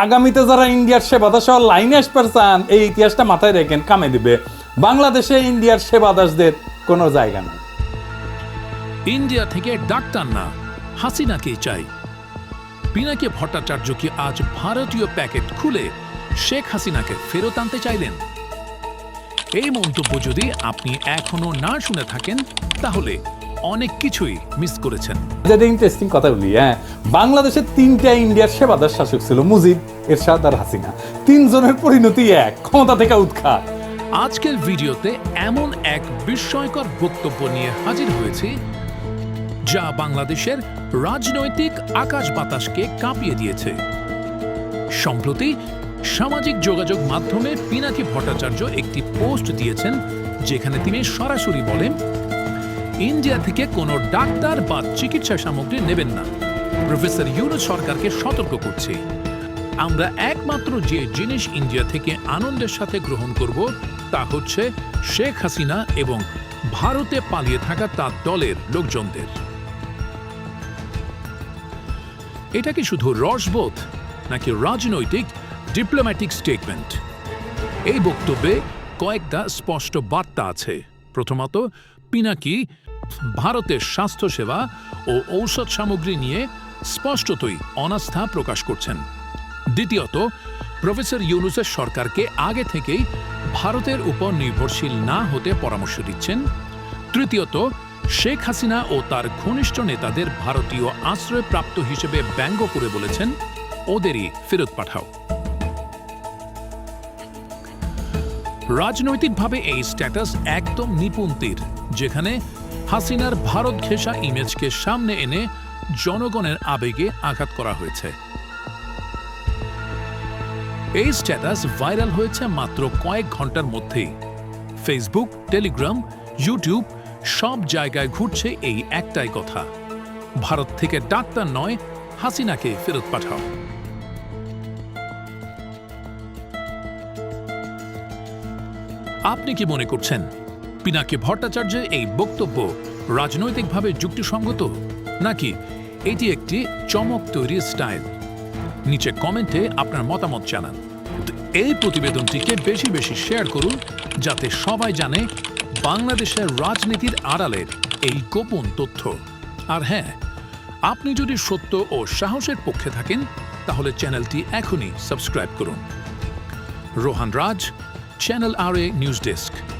আগামীতে যারা ইন্ডিয়ার সেবা দাসের লাইনে আসবার চান, এই ইতিহাসটা মাথায় রেখেন, কামে দিবে। বাংলাদেশে ইন্ডিয়ার সেবা দাসদের কোনো জায়গা নেই। ইন্ডিয়া থেকে ডাক্তার না, হাসিনাকে চাই। পিনাকে ভট্টাচার্য কি আজ ভারতীয় প্যাকেট খুলে শেখ হাসিনাকে ফেরত আনতে চাইলেন। এই মন্তব্য যদি আপনি এখনও না শুনে থাকেন, তাহলে অনেক কিছুই মিস করেছেন। যেটা ইন্টারেস্টিং কথা বলি হ্যাঁ। বাংলাদেশের তিনটা ইন্ডিয়ার সেবা দাস শাসক ছিল মুজিব এরশাদ আর হাসিনা। তিনজনের পরিণতি এক ক্ষমতা থেকে উৎখাত। আজকের ভিডিওতে এমন এক বিস্ময়কর বক্তব্য নিয়ে হাজির হয়েছি যা বাংলাদেশের রাজনৈতিক আকাশ বাতাসকে কাঁপিয়ে দিয়েছে। সম্প্রতি সামাজিক যোগাযোগ মাধ্যমে পিনাকি ভট্টাচার্য একটি পোস্ট দিয়েছেন যেখানে তিনি সরাসরি বলেন ইন্ডিয়া থেকে কোনো ডাক্তার বা চিকিৎসা সামগ্রী নেবেন না। প্রফেসর ইউনুস সরকারকে সতর্ক করছে। আমরা একমাত্র যে জিনিস ইন্ডিয়া থেকে আনন্দের সাথে গ্রহণ করব তা হচ্ছে শেখ হাসিনা এবং ভারতে পালিয়ে থাকা তার দলের লোকজনদের। এটা কি শুধু রসবোধ নাকি রাজনৈতিক ডিপ্লোম্যাটিক স্টেটমেন্ট? এই বক্তব্যে কয়েকটা স্পষ্ট বার্তা আছে। প্রথমত পিনাকি ভারতের স্বাস্থ্যসেবা ও ঔষধ সামগ্রী নিয়ে স্পষ্টতই অনাস্থা প্রকাশ করছেন। দ্বিতীয়ত, প্রফেসর ইউনুসের সরকারকে আগে থেকেই ভারতের উপর নির্ভরশীল না হতে পরামর্শ দিচ্ছেন। তৃতীয়ত, শেখ হাসিনা ও তার ঘনিষ্ঠ নেতাদের ভারতীয় আশ্রয়প্রাপ্ত হিসেবে ব্যঙ্গ করে বলেছেন, ওদেরই ফেরত পাঠাও। রাজনৈতিকভাবে এই স্ট্যাটাস একদম নিপুণ তীর, যেখানে হাসিনার ভারত ঘেঁষা ইমেজকে সামনে এনে জনগণের আবেগে আঘাত করা হয়েছে। এই স্ট্যাটাস ভাইরাল হয়েছে মাত্র কয়েক ঘণ্টার মধ্যেই। ফেসবুক টেলিগ্রাম ইউটিউব সব জায়গায় ঘুরছে এই একটাই কথা। ভারত থেকে ডাক্তার নয়, হাসিনাকে ফেরত পাঠাও। আপনি কি মনে করছেন? পিনাকি ভট্টাচার্যের এই বক্তব্য রাজনৈতিকভাবে যুক্তিসঙ্গত? নাকি এটি একটি চমক তৈরির স্টাইল? নিচে কমেন্টে আপনার মতামত জানান। এই প্রতিবেদনটিকে বেশি বেশি শেয়ার করুন, যাতে সবাই জানে বাংলাদেশের রাজনীতির আড়ালের এই গোপন তথ্য। আর হ্যাঁ আপনি যদি সত্য ও সাহসের পক্ষে থাকেন, তাহলে চ্যানেলটি এখনই সাবস্ক্রাইব করুন। রোহান রাজ Channel RA News Desk.